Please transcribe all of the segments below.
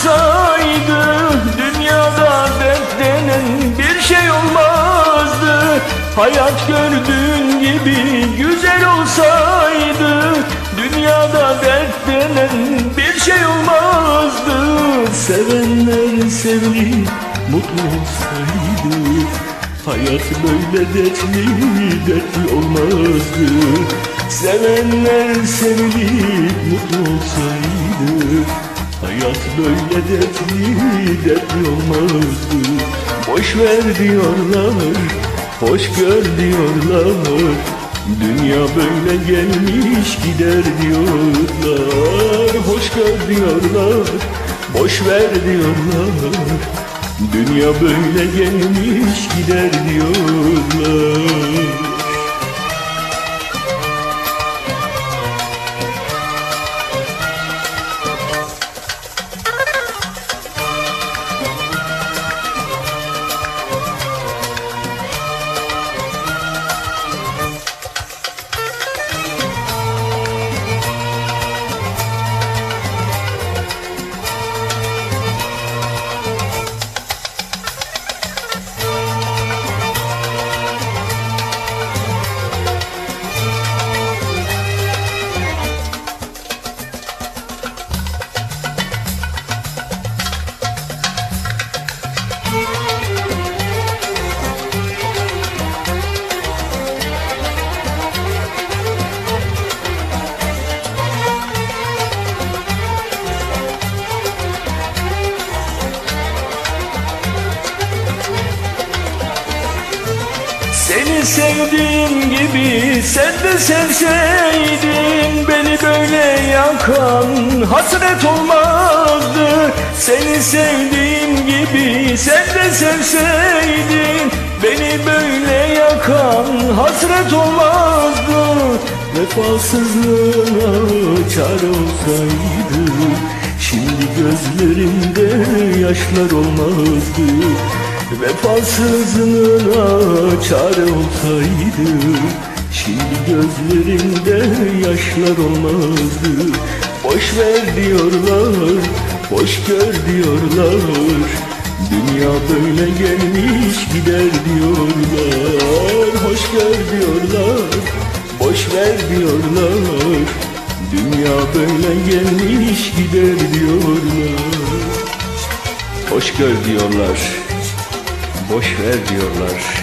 olsaydı Dünyada dert denen bir şey olmazdı. Hayat gördüğün gibi güzel olsaydı Dünyada dert denen bir şey olmazdı. Sevenler sevilip mutlu olsaydı Hayat böyle dertli dertli olmazdı Sevenler sevilip mutlu olsaydı Hayat böyle dertli dertli olmazdı. Boş ver diyorlar, hoş gör diyorlar. Dünya böyle gelmiş gider diyorlar. Hoş gör diyorlar, boş ver diyorlar. Dünya böyle gelmiş gider diyorlar Seni sevdiğim gibi sen de sevseydin Beni böyle yakan hasret olmazdı. Seni sevdiğim gibi sen de sevseydin Beni böyle yakan hasret olmazdı. Vefasızlığına çare olsaydı Şimdi gözlerimde yaşlar olmazdı Vefasızlığına çare olsaydı Şimdi gözlerimde yaşlar olmazdı. Boş ver diyorlar, boş gör diyorlar. Dünya böyle gelmiş gider diyorlar. Hoş gör diyorlar, boş ver diyorlar. Dünya böyle gelmiş gider diyorlar. Hoş gör diyorlar Boş ver diyorlar.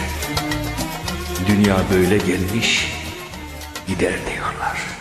Dünya böyle gelmiş, gider diyorlar.